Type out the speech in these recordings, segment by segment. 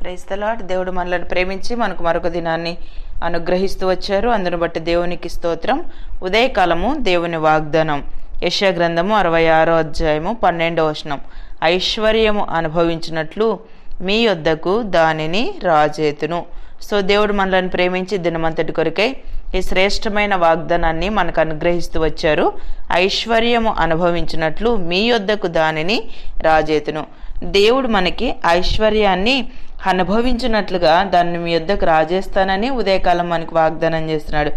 క్రైస్తలాట్ దేవుడు మనల్ని ప్రేమించి మనకు మరొక దినాన్ని అనుగ్రహిస్తూ వచ్చారు. అందును బట్టి దేవునికి స్తోత్రం. ఉదయకాలము దేవుని వాగ్దానం. యశ గ్రంథము అరవై ఆరో అధ్యాయము పన్నెండవ వచనం. ఐశ్వర్యము అనుభవించినట్లు మీ యొద్దకు దానిని రాజేతును. సో దేవుడు మనల్ని ప్రేమించి దినమంతటి కొరకై ఈ శ్రేష్టమైన వాగ్దానాన్ని మనకు అనుగ్రహిస్తూ వచ్చారు. ఐశ్వర్యము అనుభవించినట్లు మీ యొద్దకు దానిని రాజేతును. దేవుడు మనకి ఐశ్వర్యాన్ని అనుభవించినట్లుగా దాన్ని మీ యుద్ధకు రాజేస్తానని ఉదయకాలం మనకు వాగ్దానం చేస్తున్నాడు.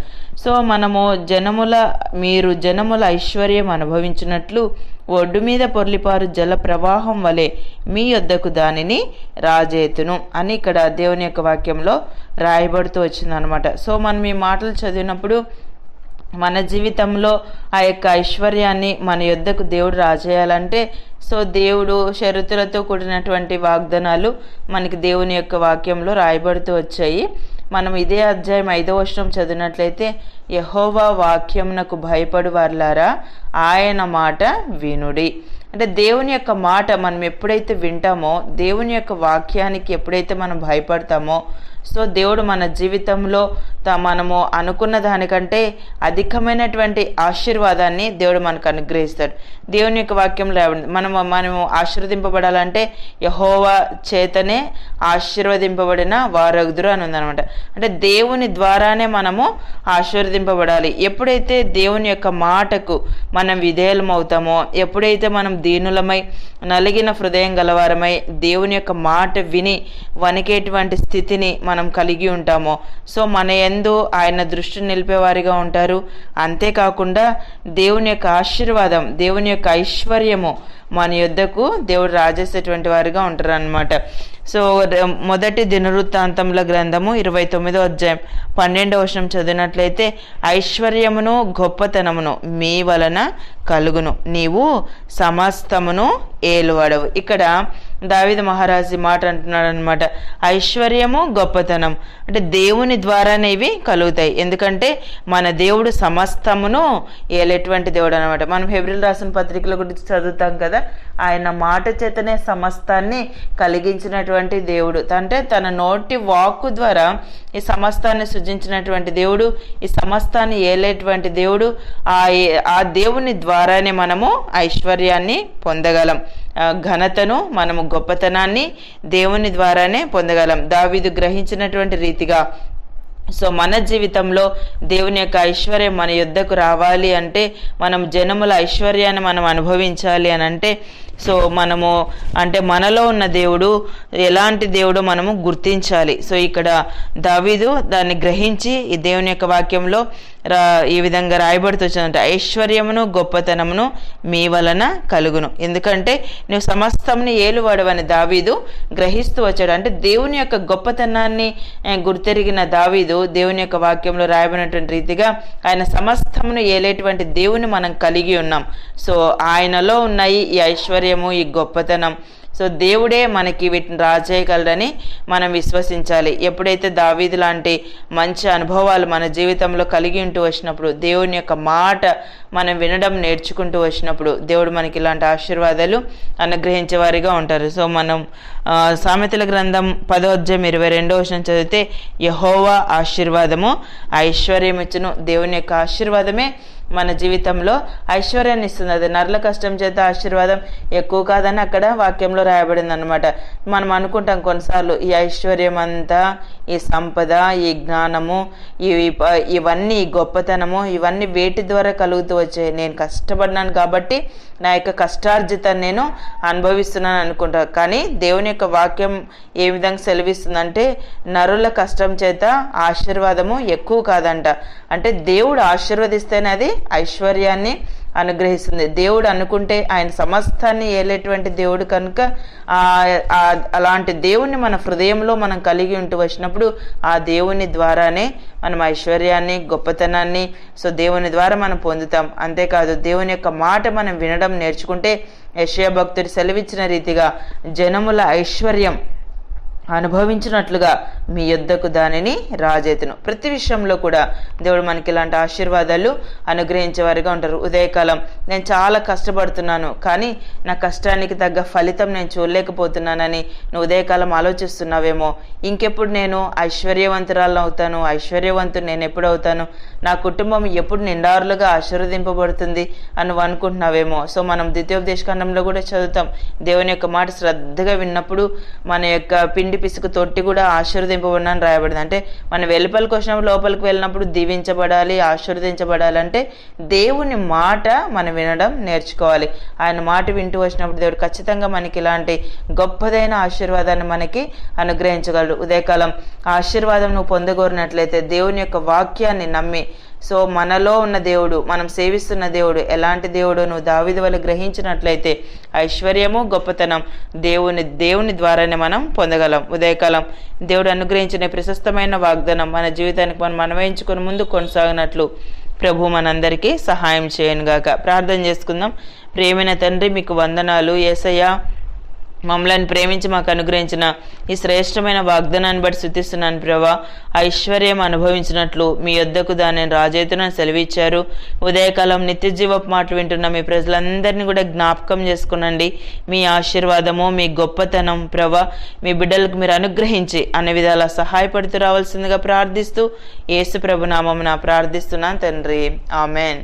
సో మనము జనముల మీరు జనముల ఐశ్వర్యం అనుభవించినట్లు ఒడ్డు మీద పొర్లిపారు జల ప్రవాహం వలె మీ యొద్దకు దానిని రాజేతును అని ఇక్కడ దేవుని యొక్క వాక్యంలో రాయబడుతూ వచ్చిందనమాట సో మనం ఈ మాటలు చదివినప్పుడు మన జీవితంలో ఆ యొక్క ఐశ్వర్యాన్ని మన యొద్దకు దేవుడు రాజేయాలంటే సో దేవుడు షరతులతో కూడినటువంటి వాగ్దానాలు మనకి దేవుని యొక్క వాక్యంలో రాయబడుతూ వచ్చాయి. మనం ఇదే అధ్యాయం ఐదో వర్షం చదివినట్లయితే యహోవా వాక్యంనకు భయపడు వార్లారా ఆయన మాట వినుడి. అంటే దేవుని యొక్క మాట మనం ఎప్పుడైతే వింటామో దేవుని యొక్క వాక్యానికి ఎప్పుడైతే మనం భయపడతామో సో దేవుడు మన జీవితంలో త మనము అనుకున్న దానికంటే అధికమైనటువంటి ఆశీర్వాదాన్ని దేవుడు మనకు అనుగ్రహిస్తాడు. దేవుని యొక్క వాక్యంలో మనము మనము ఆశీర్వదింపబడాలంటే యహోవా చేతనే ఆశీర్వదింపబడిన వారగుదురు అని ఉందనమాట అంటే దేవుని ద్వారానే మనము ఆశీర్వదింపబడాలి. ఎప్పుడైతే దేవుని యొక్క మాటకు మనం విధేయమవుతామో ఎప్పుడైతే మనం దీనులమై నలిగిన హృదయం గలవారమై దేవుని యొక్క మాట విని వణికేటువంటి స్థితిని మనం కలిగి ఉంటామో. సో మన ఎందు ఆయన దృష్టి నిలిపేవారిగా ఉంటారు. అంతేకాకుండా దేవుని యొక్క ఆశీర్వాదం దేవుని యొక్క ఐశ్వర్యము మన యుద్ధకు దేవుడు రాజేసేటువంటి వారిగా ఉంటారు అనమాట సో మొదటి దినవృత్తాంతముల గ్రంథము ఇరవై తొమ్మిదో అధ్యాయం పన్నెండవ వచనం చదివినట్లయితే ఐశ్వర్యమును గొప్పతనమును మీ వలన కలుగును. నీవు సమస్తమును ఏలువాడవు. ఇక్కడ దావిద మహారాజు మాట అంటున్నాడు అనమాట ఐశ్వర్యము గొప్పతనం. అంటే దేవుని ద్వారానే ఇవి కలుగుతాయి. ఎందుకంటే మన దేవుడు సమస్తమును ఏలేటువంటి దేవుడు అనమాట మనం హెబ్రిల్ రాసిన పత్రికల గురించి చదువుతాం కదా ఆయన మాట చేతనే సమస్తాన్ని కలిగించినటువంటి దేవుడు. అంటే తన నోటి వాక్కు ద్వారా ఈ సమస్తాన్ని సృజించినటువంటి దేవుడు ఈ సమస్తాన్ని ఏలేటువంటి దేవుడు ఆ ఆ దేవుని ద్వారానే మనము ఐశ్వర్యాన్ని పొందగలం. ఘనతను మనము గొప్పతనాన్ని దేవుని ద్వారానే పొందగలం. దావీదు గ్రహించినటువంటి రీతిగా సో మన జీవితంలో దేవుని యొక్క ఐశ్వర్యం మన యుద్ధకు రావాలి అంటే మనం జనముల ఐశ్వర్యాన్ని మనం అనుభవించాలి అని అంటే సో మనము అంటే మనలో ఉన్న దేవుడు ఎలాంటి దేవుడు మనము గుర్తించాలి. సో ఇక్కడ దావీదు దాన్ని గ్రహించి ఈ దేవుని యొక్క వాక్యంలో రా ఈ విధంగా రాయబడుతూ ఐశ్వర్యమును గొప్పతనమును మీ వలన కలుగును. ఎందుకంటే నువ్వు సమస్తంని ఏలువాడవని దావీదు గ్రహిస్తూ వచ్చాడు. అంటే దేవుని యొక్క గొప్పతనాన్ని గుర్తెరిగిన దావీదు దేవుని యొక్క వాక్యంలో రాయబడినటువంటి రీతిగా ఆయన సమస్తమును ఏలేటువంటి దేవుని మనం కలిగి ఉన్నాం. సో ఆయనలో ఉన్నాయి ఈ ఐశ్వర్య ఐశ్వర్యము ఈ గొప్పతనం. సో దేవుడే మనకి వీటిని రాజేయగలడని మనం విశ్వసించాలి. ఎప్పుడైతే దావీదు లాంటి మంచి అనుభవాలు మన జీవితంలో కలిగి ఉంటూ వచ్చినప్పుడు దేవుని యొక్క మాట మనం వినడం నేర్చుకుంటూ వచ్చినప్పుడు దేవుడు మనకి ఇలాంటి ఆశీర్వాదాలు అనుగ్రహించేవారిగా ఉంటారు. సో మనం సామెతల గ్రంథం పదో ఇరవై రెండో వచనం చదివితే యహోవా ఆశీర్వాదము ఐశ్వర్యం ఇచ్చును దేవుని యొక్క ఆశీర్వాదమే మన జీవితంలో ఐశ్వర్యాన్ని ఇస్తుంది అది నరుల కష్టం చేత ఆశీర్వాదం ఎక్కువ కాదని అక్కడ వాక్యంలో రాయబడింది అనమాట మనం అనుకుంటాం కొన్నిసార్లు ఈ ఐశ్వర్యం అంతా ఈ సంపద ఈ జ్ఞానము ఇవి ఇవన్నీ ఈ గొప్పతనము ఇవన్నీ వేటి ద్వారా కలుగుతూ వచ్చాయి. నేను కష్టపడినాను కాబట్టి నా యొక్క కష్టార్జితాన్ని నేను అనుభవిస్తున్నాను అనుకుంటా. కానీ దేవుని యొక్క వాక్యం ఏ విధంగా సెలవిస్తుందంటే నరుల కష్టం చేత ఆశీర్వాదము ఎక్కువ కాదంట. అంటే దేవుడు ఆశీర్వదిస్తేనే అది ఐశ్వర్యాన్ని అనుగ్రహిస్తుంది. దేవుడు అనుకుంటే ఆయన సమస్తాన్ని ఏలేటువంటి దేవుడు కనుక ఆ- అలాంటి దేవుణ్ణి మన హృదయంలో మనం కలిగి ఉంటూ వచ్చినప్పుడు ఆ దేవుని ద్వారానే మనం ఐశ్వర్యాన్ని గొప్పతనాన్ని సో దేవుని ద్వారా మనం పొందుతాం. అంతేకాదు దేవుని యొక్క మాట మనం వినడం నేర్చుకుంటే యశయ భక్తుడు సెలవిచ్చిన రీతిగా జనముల ఐశ్వర్యం అనుభవించినట్లుగా మీ యొద్దకు దానిని రాజేతును. ప్రతి విషయంలో కూడా దేవుడు మనకి ఇలాంటి ఆశీర్వాదాలు అనుగ్రహించే వారిగా ఉంటారు. ఉదయకాలం నేను చాలా కష్టపడుతున్నాను కానీ నా కష్టానికి తగ్గ ఫలితం నేను చూడలేకపోతున్నానని నువ్వు ఉదయకాలం ఆలోచిస్తున్నావేమో. ఇంకెప్పుడు నేను ఐశ్వర్యవంతురాలను అవుతాను? ఐశ్వర్యవంతుడు నేను ఎప్పుడు అవుతాను? నా కుటుంబం ఎప్పుడు నిండారులుగా ఆశీర్వదింపబడుతుంది అని నువ్వు అనుకుంటున్నావేమో. సో మనం ద్వితీయోపదేశకాండంలో కూడా చదువుతాం. దేవుని యొక్క మాట శ్రద్ధగా విన్నప్పుడు మన యొక్క పిండి పిసుకు తొట్టి కూడా ఆశీర్వదింపబడినని రాయబడింది. అంటే మనం వెలుపలికి వచ్చినప్పుడు లోపలికి వెళ్ళినప్పుడు దీవించబడాలి ఆశీర్వదించబడాలంటే దేవుని మాట మనం వినడం నేర్చుకోవాలి. ఆయన మాట వింటూ వచ్చినప్పుడు దేవుడు ఖచ్చితంగా మనకి ఇలాంటి గొప్పదైన ఆశీర్వాదాన్ని మనకి అనుగ్రహించగలడు. ఉదయకాలం ఆశీర్వాదం నువ్వు పొందగోరినట్లయితే దేవుని యొక్క వాక్యాన్ని నమ్మి సో మనలో ఉన్న దేవుడు మనం సేవిస్తున్న దేవుడు ఎలాంటి దేవుడు నువ్వు దావిది వల్ల గ్రహించినట్లయితే ఐశ్వర్యము గొప్పతనం దేవుని దేవుని ద్వారానే మనం పొందగలం. ఉదయకాలం దేవుడు అనుగ్రహించిన ప్రశస్తమైన వాగ్దానం మన జీవితానికి మనం మనవయించుకొని ముందు కొనసాగినట్లు ప్రభు మనందరికీ సహాయం చేయనుగాక. ప్రార్థన చేసుకుందాం. ప్రేమైన తండ్రి మీకు వందనాలు. ఏసయ్య మమ్మల్ని ప్రేమించి మాకు అనుగ్రహించిన ఈ శ్రేష్టమైన వాగ్దానాన్ని బట్టి శుద్ధిస్తున్నాను ప్రభా. ఐశ్వర్యం అనుభవించినట్లు మీ యొద్దకు దానిని రాజేతునని సెలవిచ్చారు. ఉదయకాలం నిత్య జీవపు మాటలు వింటున్న మీ ప్రజలందరినీ కూడా జ్ఞాపకం చేసుకునండి. మీ ఆశీర్వాదము మీ గొప్పతనం ప్రభా మీ బిడ్డలకు మీరు అనుగ్రహించి అనే విధాలా సహాయపడుతూ రావాల్సిందిగా ప్రార్థిస్తూ యేసు ప్రభు నామమున ప్రార్థిస్తున్నాను తండ్రి. ఆమెన్.